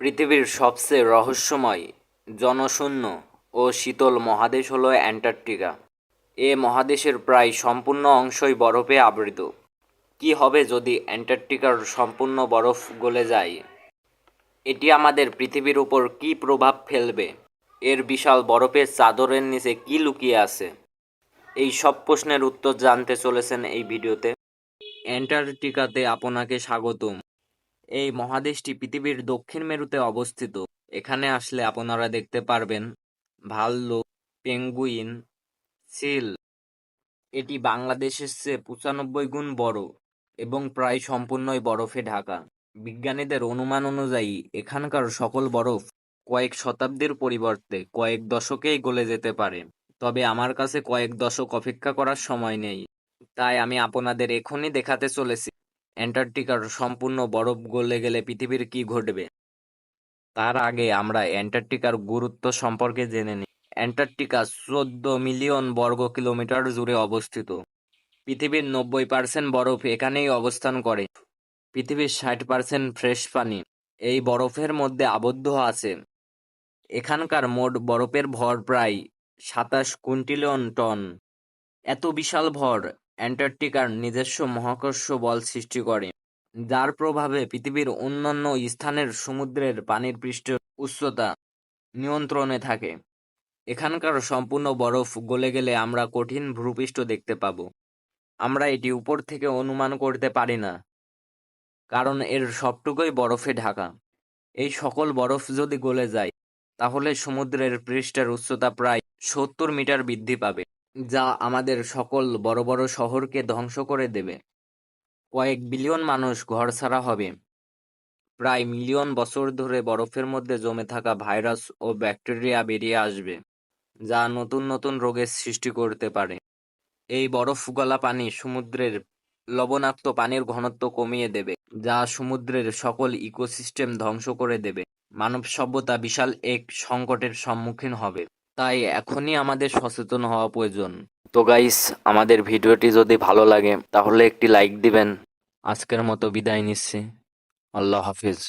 পৃথিবীর সবচেয়ে রহস্যময়, জনশূন্য ও শীতল মহাদেশ হলো অ্যান্টার্কটিকা। এ মহাদেশের প্রায় সম্পূর্ণ অংশই বরফে আবৃত। কি হবে যদি অ্যান্টার্কটিকার সম্পূর্ণ বরফ গলে যায়? এটি আমাদের পৃথিবীর উপর কী প্রভাব ফেলবে? এর বিশাল বরফের চাদরের নিচে কী লুকিয়ে আছে? এই সব প্রশ্নের উত্তর জানতে চলেছেন এই ভিডিওতে। অ্যান্টার্কটিকাতে আপনাকে স্বাগতম। এই মহাদেশটি পৃথিবীর দক্ষিণ মেরুতে অবস্থিত। এখানে আসলে আপনারা দেখতে পারবেন ভাল্লুক, পেঙ্গুইন, সিল। এটি বাংলাদেশের চেয়ে পঁচানব্বই গুণ বড় এবং প্রায় সম্পূর্ণই বরফে ঢাকা। বিজ্ঞানীদের অনুমান অনুযায়ী, এখানকার সকল বরফ কয়েক শতাব্দীর পরিবর্তে কয়েক দশকেই গলে যেতে পারে। তবে আমার কাছে কয়েক দশক অপেক্ষা করার সময় নেই। তাই আমি আপনাদের এখনই দেখাতে চলেছি। অ্যান্টার্কটিকার সম্পূর্ণ বরফ গলে গেলে পৃথিবীর কি ঘটবে? তার আগে আমরা অ্যান্টার্কটিকার গুরুত্ব সম্পর্কে জেনে নিই। অ্যান্টার্কটিকা চোদ্দ মিলিয়ন বর্গ কিলোমিটার জুড়ে অবস্থিত। পৃথিবীর নব্বই পার্সেন্ট বরফ এখানেই অবস্থান করে। পৃথিবীর ষাট পার্সেন্ট ফ্রেশ পানি। এই বরফের মধ্যে আবদ্ধ আছে। এখানকার মোট বরফের ভর প্রায় সাতাশ কুইন্টিলিয়ন টন। এত বিশাল ভর। অ্যান্টার্কটিকার নিজস্ব মহাকর্ষ বল সৃষ্টি করে, যার প্রভাবে পৃথিবীর অন্যান্য স্থানের সমুদ্রের পানির পৃষ্ঠের উচ্চতা নিয়ন্ত্রণে থাকে। এখানকার সম্পূর্ণ বরফ গলে গেলে আমরা কঠিন ভূপৃষ্ঠ দেখতে পাবো। আমরা এটি উপর থেকে অনুমান করতে পারি না, কারণ এর সবটুকুই বরফে ঢাকা। এই সকল বরফ যদি গলে যায়, তাহলে সমুদ্রের পৃষ্ঠের উচ্চতা প্রায় সত্তর মিটার বৃদ্ধি পাবে। যা আমাদের সকল বড় বড় শহরকে ধ্বংস করে দেবে। কয়েক বিলিয়ন মানুষ ঘরছাড়া হবে। প্রায় মিলিয়ন বছর ধরে বরফের মধ্যে জমে থাকা ভাইরাস ও ব্যাকটেরিয়া বেরিয়ে আসবে, যা নতুন নতুন রোগের সৃষ্টি করতে পারে। এই বরফ গলা পানি সমুদ্রের লবণাক্ত পানির ঘনত্ব কমিয়ে দেবে, যা সমুদ্রের সকল ইকোসিস্টেম ধ্বংস করে দেবে। মানব সভ্যতা বিশাল এক সংকটের সম্মুখীন হবে। তাই এখনই আমাদের সচেতন হওয়া প্রয়োজন। তো গাইস আমাদের ভিডিওটি যদি ভালো লাগে, তাহলে একটি লাইক দিবেন। আজকের মতো বিদায় নিচ্ছি। আল্লাহ হাফিজ।